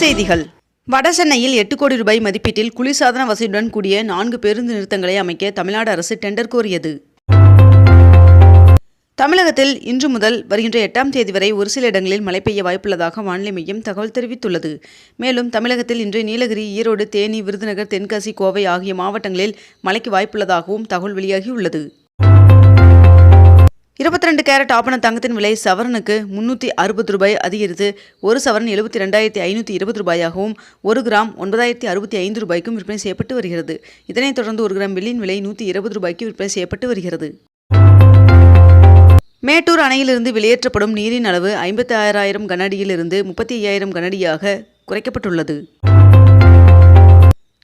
செய்திகள். வடசென்னையில் எட்டு கோடி ரூபாய் மதிப்பீட்டில் குளிர்சாதன வசதியுடன் கூடிய நான்கு பேருந்து நிறுத்தங்களை அமைக்க தமிழ்நாடு அரசு டெண்டர் கோரியது. தமிழகத்தில் இன்று முதல் வருகின்ற எட்டாம் தேதி வரை ஒரு சில இடங்களில் மழை பெய்ய வாய்ப்புள்ளதாக வானிலை மையம் தகவல் தெரிவித்துள்ளது. மேலும் தமிழகத்தில் இன்று நீலகிரி ஈரோடு தேனி விருதுநகர் தென்காசி கோவை ஆகிய மாவட்டங்களில் மழைக்கு வாய்ப்புள்ளதாகவும் தகவல் வெளியாகியுள்ளது. இருபத்தி ரெண்டு கேரட் ஆபண தங்கத்தின் விலை சவரனுக்கு முன்னூற்றி அறுபது ரூபாய் அதிகரித்து ஒரு சவரன் எழுபத்தி ரெண்டாயிரத்தி ஐநூற்றி இருபது ரூபாயாகவும் ஒரு கிராம் ஒன்பதாயிரத்தி அறுபத்தி ஐந்து ரூபாய்க்கும் விற்பனை செய்யப்பட்டு வருகிறது. இதனைத் தொடர்ந்து ஒரு கிராம் வெள்ளியின் விலை நூற்றி இருபது ரூபாய்க்கு விற்பனை செய்யப்பட்டு வருகிறது. மேட்டூர் அணையிலிருந்து வெளியேற்றப்படும் நீரின் அளவு ஐம்பத்தி ஆறாயிரம் கனஅடியிலிருந்து முப்பத்தி ஐயாயிரம் கனஅடியாக குறைக்கப்பட்டுள்ளது.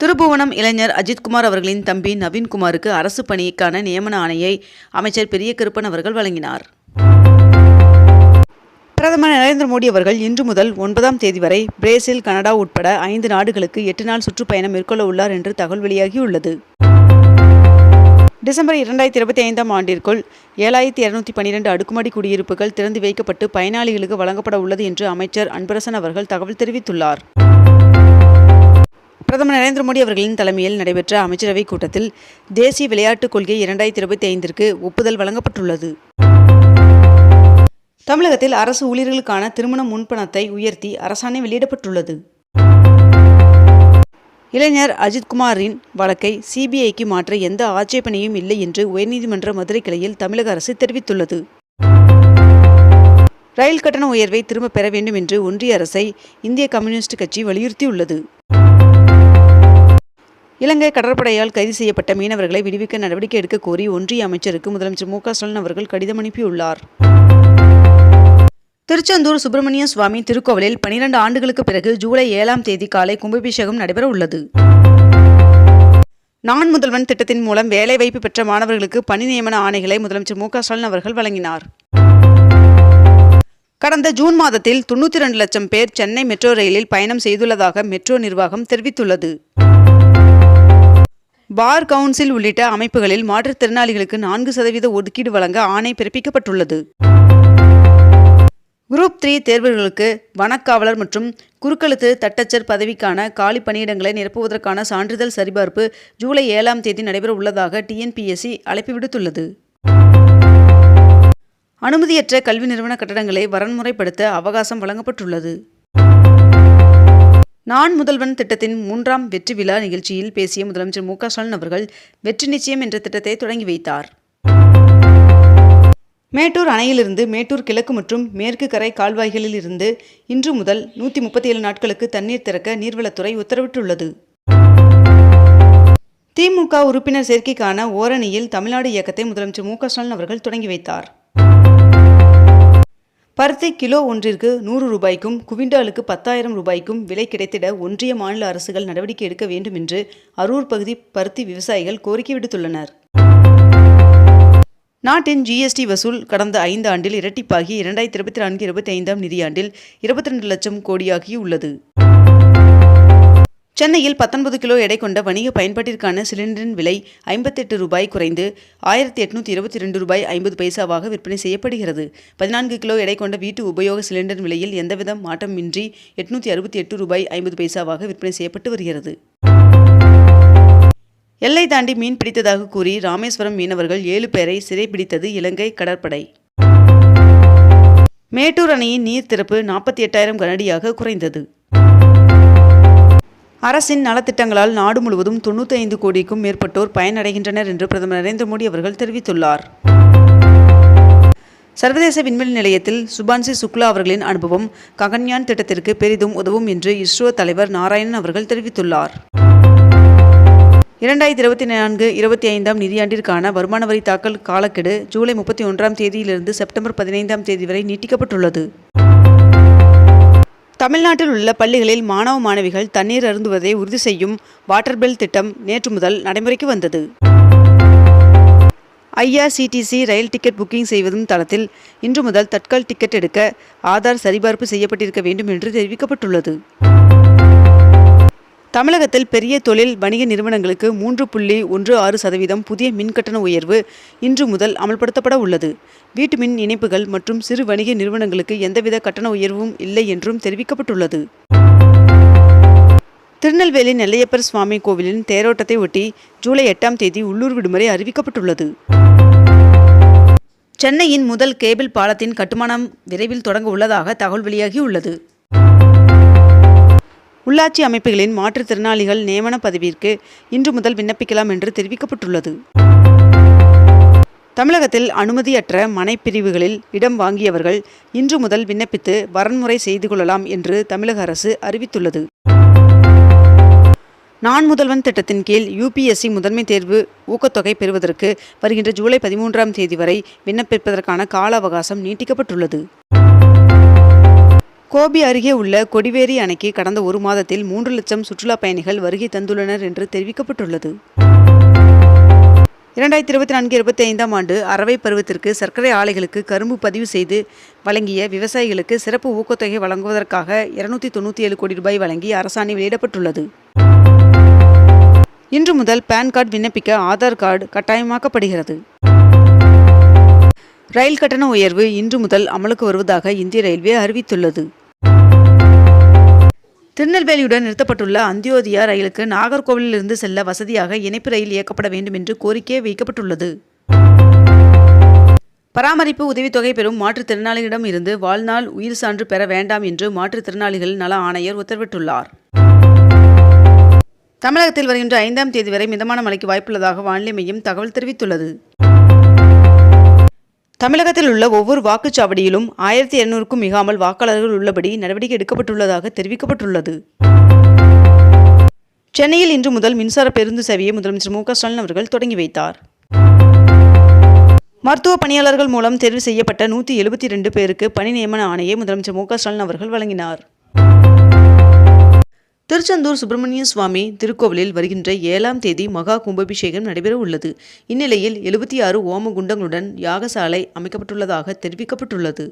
திருபுவனம் இளைஞர் அஜித்குமார் அவர்களின் தம்பி நவீன்குமாருக்கு அரசு பணிக்கான நியமன ஆணையை அமைச்சர் பெரிய கருப்பன் அவர்கள் வழங்கினார். பிரதமர் நரேந்திர மோடி அவர்கள் இன்று முதல் ஒன்பதாம் தேதி வரை பிரேசில் கனடா உட்பட ஐந்து நாடுகளுக்கு எட்டு நாள் சுற்றுப்பயணம் மேற்கொள்ள உள்ளார் என்று தகவல் வெளியாகியுள்ளது. டிசம்பர் இரண்டாயிரத்தி இருபத்தி ஐந்தாம் ஆண்டிற்குள் ஏழாயிரத்தி இருநூத்தி பன்னிரெண்டு அடுக்குமாடி குடியிருப்புகள் திறந்து வைக்கப்பட்டு பயனாளிகளுக்கு வழங்கப்பட உள்ளது என்று அமைச்சர் அன்பரசன் அவர்கள் தகவல் தெரிவித்துள்ளார். பிரதமர் நரேந்திர மோடி அவர்களின் தலைமையில் நடைபெற்ற அமைச்சரவைக் கூட்டத்தில் தேசிய விளையாட்டுக் கொள்கை இரண்டாயிரத்தி இருபத்தி ஐந்திற்கு ஒப்புதல் வழங்கப்பட்டுள்ளது. தமிழகத்தில் அரசு ஊழியர்களுக்கான திருமண முன்பணத்தை உயர்த்தி அரசாணை வெளியிடப்பட்டுள்ளது. இளைஞர் அஜித்குமாரின் வழக்கை சிபிஐக்கு மாற்ற எந்த ஆட்சேபனையும் இல்லை என்று உயர்நீதிமன்ற மதுரை கிளையில் தமிழக அரசு தெரிவித்துள்ளது. ரயில் கட்டண உயர்வை திரும்பப் பெற வேண்டும் என்று ஒன்றிய அரசை இந்திய கம்யூனிஸ்ட் கட்சி வலியுறுத்தியுள்ளது. இலங்கை கடற்படையால் கைது செய்யப்பட்ட மீனவர்களை விடுவிக்க நடவடிக்கை எடுக்க கோரி ஒன்றிய அமைச்சருக்கு முதலமைச்சர் மு ஸ்டாலின் அவர்கள் கடிதம் அனுப்பியுள்ளார். திருச்செந்தூர் சுப்பிரமணிய சுவாமி திருக்கோவிலில் பனிரெண்டு ஆண்டுகளுக்கு பிறகு ஜூலை ஏழாம் தேதி காலை கும்பாபிஷேகம் நடைபெற உள்ளது நான் முதல்வன் திட்டத்தின் மூலம் வேலைவாய்ப்பு பெற்ற மாணவர்களுக்கு பணி நியமன ஆணைகளை முதலமைச்சர் மு ஸ்டாலின் அவர்கள் வழங்கினார். கடந்த ஜூன் மாதத்தில் தொண்ணூற்றி ரெண்டு லட்சம் பேர் சென்னை மெட்ரோ ரயிலில் பயணம் செய்துள்ளதாக மெட்ரோ நிர்வாகம் தெரிவித்துள்ளது. பார் கவுன்சில் உள்ளிட்ட அமைப்புகளில் மாற்றுத்திறனாளிகளுக்கு நான்கு சதவீத ஒதுக்கீடு வழங்க ஆணை பிறப்பிக்கப்பட்டுள்ளது. குரூப் த்ரீ தேர்வுகளுக்கு வனக்காவலர் மற்றும் குறுக்கெழுத்து தட்டச்சர் பதவிக்கான காலி பணியிடங்களை நிரப்புவதற்கான சான்றிதழ் சரிபார்ப்பு ஜூலை ஏழாம் தேதி நடைபெற உள்ளதாக டிஎன்பிஎஸ்சி அழைப்பு விடுத்துள்ளது. அனுமதியற்ற கல்வி நிறுவன கட்டடங்களை வரன்முறைப்படுத்த அவகாசம் வழங்கப்பட்டுள்ளது. நான் முதல்வன் திட்டத்தின் மூன்றாம் வெற்றி விழா நிகழ்ச்சியில் பேசிய முதலமைச்சர் மு ஸ்டாலின் அவர்கள் வெற்றி நிச்சயம் என்ற திட்டத்தை தொடங்கி வைத்தார். மேட்டூர் அணையிலிருந்து மேட்டூர் கிழக்கு மற்றும் மேற்கு கரை கால்வாய்களில் இருந்து இன்று முதல் நூற்றி முப்பத்தி ஏழு நாட்களுக்கு தண்ணீர் திறக்க நீர்வளத்துறை உத்தரவிட்டுள்ளது. திமுக உறுப்பினர் சேர்க்கைக்கான ஓரணியில் தமிழ்நாடு இயக்கத்தை முதலமைச்சர் மு ஸ்டாலின் அவர்கள் தொடங்கி வைத்தார். பருத்தி கிலோ ஒன்றிற்கு நூறு ரூபாய்க்கும் குவிண்டாலுக்கு பத்தாயிரம் ரூபாய்க்கும் விலை கிடைத்திட ஒன்றிய மாநில அரசுகள் நடவடிக்கை எடுக்க வேண்டும் என்று அரூர் பகுதி பருத்தி விவசாயிகள் கோரிக்கை விடுத்துள்ளனர். நாட்டின் ஜிஎஸ்டி வசூல் கடந்த ஐந்து ஆண்டில் இரட்டிப்பாகி இரண்டாயிரத்தி இருபத்தி நான்கு இருபத்தி ஐந்தாம் நிதியாண்டில் இருபத்தி ரெண்டு லட்சம் கோடியாகி உள்ளது சென்னையில் பத்தொன்பது கிலோ எடை கொண்ட வணிக பயன்பாட்டிற்கான சிலிண்டரின் விலை ஐம்பத்தெட்டு ரூபாய் குறைந்து ஆயிரத்தி எட்நூற்றி இருபத்தி ரெண்டு ரூபாய் ஐம்பது பைசாவாக விற்பனை செய்யப்படுகிறது. பதினான்கு கிலோ எடை கொண்ட வீட்டு உபயோக சிலிண்டர் விலையில் எந்தவித மாற்றமின்றி எட்நூற்றி அறுபத்தி எட்டு ரூபாய் ஐம்பது பைசாவாக விற்பனை செய்யப்பட்டு வருகிறது. எல்லை தாண்டி மீன் பிடித்ததாக கூறி ராமேஸ்வரம் மீனவர்கள் ஏழு பேரை சிறைபிடித்தது இலங்கை கடற்படை. மேட்டூர் அணையின் நீர் திறப்பு நாற்பத்தி எட்டாயிரம் கனடியாக குறைந்தது. அரசின் நலத்திட்டங்களால் நாடு முழுவதும் தொண்ணூற்றி ஐந்து கோடிக்கும் மேற்பட்டோர் பயனடைகின்றனர் என்று பிரதமர் நரேந்திர மோடி அவர்கள் தெரிவித்துள்ளார். சர்வதேச விண்வெளி நிலையத்தில் சுபான்சி சுக்லா அவர்களின் அனுபவம் ககன்யான் திட்டத்திற்கு பெரிதும் உதவும் என்று இஸ்ரோ தலைவர் நாராயணன் அவர்கள் தெரிவித்துள்ளார். இரண்டாயிரத்தி இருபத்தி நான்கு இருபத்தி ஐந்தாம் நிதியாண்டிற்கான வருமான வரி தாக்கல் காலக்கெடு ஜூலை முப்பத்தி ஒன்றாம் தேதியிலிருந்து செப்டம்பர் பதினைந்தாம் தேதி வரை நீட்டிக்கப்பட்டுள்ளது. தமிழ்நாட்டில் உள்ள பள்ளிகளில் மாணவ மாணவிகள் தண்ணீர் அருந்துவதை உறுதி செய்யும் வாட்டர் பெல் திட்டம் நேற்று முதல் நடைமுறைக்கு வந்தது. ஐஆர்சிடிசி ரயில் டிக்கெட் புக்கிங் செய்வதும் தளத்தில் இன்று முதல் தட்கால் டிக்கெட் எடுக்க ஆதார் சரிபார்ப்பு செய்யப்பட்டிருக்க வேண்டும் என்று தெரிவிக்கப்பட்டுள்ளது. தமிழகத்தில் பெரிய தொழில் வணிக நிறுவனங்களுக்கு மூன்று புள்ளி ஒன்று ஆறு சதவீதம் புதிய மின் கட்டண உயர்வு இன்று முதல் அமல்படுத்தப்பட உள்ளது. வீட்டு மின் இணைப்புகள் மற்றும் சிறு வணிக நிறுவனங்களுக்கு எந்தவித கட்டண உயர்வும் இல்லை என்றும் தெரிவிக்கப்பட்டுள்ளது. திருநெல்வேலி நெல்லையப்பர் சுவாமி கோவிலின் தேரோட்டத்தை ஒட்டி ஜூலை எட்டாம் தேதி உள்ளூர் விடுமுறை அறிவிக்கப்பட்டுள்ளது. சென்னையின் முதல் கேபிள் பாலத்தின் கட்டுமானம் விரைவில் தொடங்க உள்ளதாக தகவல் வெளியாகியுள்ளது. உள்ளாட்சி அமைப்புகளின் மாற்றுத்திறனாளிகள் நியமன பதவிற்கு இன்று முதல் விண்ணப்பிக்கலாம் என்று தெரிவிக்கப்பட்டுள்ளது. தமிழகத்தில் அனுமதியற்ற மனைப்பிரிவுகளில் இடம் வாங்கியவர்கள் இன்று முதல் விண்ணப்பித்து வரன்முறை செய்து கொள்ளலாம் என்று தமிழக அரசு அறிவித்துள்ளது. நான் முதல்வன் திட்டத்தின் கீழ் யுபிஎஸ்சி முதன்மை தேர்வு ஊக்கத்தொகை பெறுவதற்கு வருகின்ற ஜூலை பதிமூன்றாம் தேதி வரை விண்ணப்பிப்பதற்கான கால அவகாசம் நீட்டிக்கப்பட்டுள்ளது. கோபி அருகே உள்ள கொடிவேரி அணைக்கு கடந்த ஒரு மாதத்தில் மூன்று லட்சம் சுற்றுலா பயணிகள் வருகை தந்துள்ளனர் என்று தெரிவிக்கப்பட்டுள்ளது. இரண்டாயிரத்தி இருபத்தி நான்கு இருபத்தி ஐந்தாம் ஆண்டு அறவை பருவத்திற்கு சர்க்கரை ஆலைகளுக்கு கரும்பு பதிவு செய்து வழங்கிய விவசாயிகளுக்கு சிறப்பு ஊக்கத்தொகை வழங்குவதற்காக இருநூத்தி தொண்ணூற்றி ஏழு கோடி ரூபாய் வழங்கி அரசாணை வெளியிடப்பட்டுள்ளது. இன்று முதல் பான் கார்டு விண்ணப்பிக்க ஆதார் கார்டு கட்டாயமாக்கப்படுகிறது. ரயில் கட்டண உயர்வு இன்று முதல் அமலுக்கு வருவதாக இந்திய ரயில்வே அறிவித்துள்ளது. திருநெல்வேலியுடன் நிறுத்தப்பட்டுள்ள அந்தியோதயா ரயிலுக்கு நாகர்கோவிலிருந்து செல்ல வசதியாக இணைப்பு ரயில் இயக்கப்பட வேண்டும் என்று கோரிக்கை வைக்கப்பட்டுள்ளது. பராமரிப்பு உதவித்தொகை பெறும் மாற்றுத்திறனாளிகளிடம் இருந்து வாழ்நாள் உயிர் சான்று பெற வேண்டாம் என்று மாற்றுத்திறனாளிகள் நல ஆணையர் உத்தரவிட்டுள்ளார். தமிழகத்தில் வருகின்ற ஐந்தாம் தேதி வரை மிதமான மழைக்கு வாய்ப்புள்ளதாக வானிலை மையம் தகவல் தெரிவித்துள்ளது. தமிழகத்தில் உள்ள ஒவ்வொரு வாக்குச்சாவடியிலும் ஆயிரத்தி இருநூறுக்கும் மிகாமல் வாக்காளர்கள் உள்ளபடி நடவடிக்கை எடுக்கப்பட்டுள்ளதாக தெரிவிக்கப்பட்டுள்ளது. சென்னையில் இன்று முதல் மின்சார பேருந்து சேவையை முதலமைச்சர் மு க ஸ்டாலின் அவர்கள் தொடங்கி வைத்தார். மருத்துவ பணியாளர்கள் மூலம் தேர்வு செய்யப்பட்ட நூற்றி எழுபத்தி ரெண்டு பேருக்கு பணி நியமன ஆணையை முதலமைச்சர் மு க ஸ்டாலின் அவர்கள் வழங்கினார். திருச்செந்தூர் சுப்பிரமணிய சுவாமி திருக்கோவிலில் வருகின்ற ஏழாம் தேதி மகா கும்பாபிஷேகம் நடைபெற உள்ளது. இந்நிலையில் எழுபத்தி ஆறு ஓம குண்டங்களுடன் யாகசாலை அமைக்கப்பட்டுள்ளதாக தெரிவிக்கப்பட்டுள்ளது.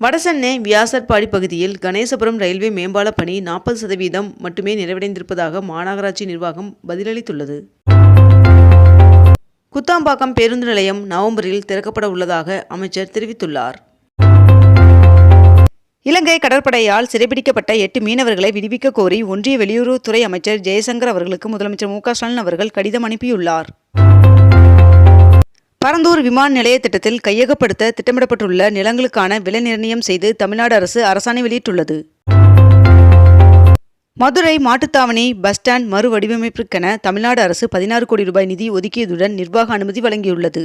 வடசென்னை வியாசர்பாடி பகுதியில் கணேசபுரம் ரயில்வே மேம்பால பணி நாற்பது சதவீதம் மட்டுமே நிறைவடைந்திருப்பதாக மாநகராட்சி நிர்வாகம் பதிலளித்துள்ளது. குத்தாம்பாக்கம் பேருந்து நிலையம் நவம்பரில் திறக்கப்பட உள்ளதாக அமைச்சர் தெரிவித்துள்ளார். இலங்கை கடற்படையால் சிறைபிடிக்கப்பட்ட எட்டு மீனவர்களை விடுவிக்க கோரி ஒன்றிய வெளியுறவுத்துறை அமைச்சர் ஜெயசங்கர் அவர்களுக்கு முதலமைச்சர் மு ஸ்டாலின் அவர்கள் கடிதம் அனுப்பியுள்ளார். பரந்தூர் விமான நிலைய திட்டத்தில் கையகப்படுத்த திட்டமிடப்பட்டுள்ள நிலங்களுக்கான விலை நிர்ணயம் செய்து தமிழ்நாடு அரசு அரசாணை வெளியிட்டுள்ளது. மதுரை மாட்டுத்தாவணி பஸ் ஸ்டாண்ட் மறுவடிவமைப்பிற்கென தமிழ்நாடு அரசு பதினாறு கோடி ரூபாய் நிதி ஒதுக்கியதுடன் நிர்வாக அனுமதி வழங்கியுள்ளது.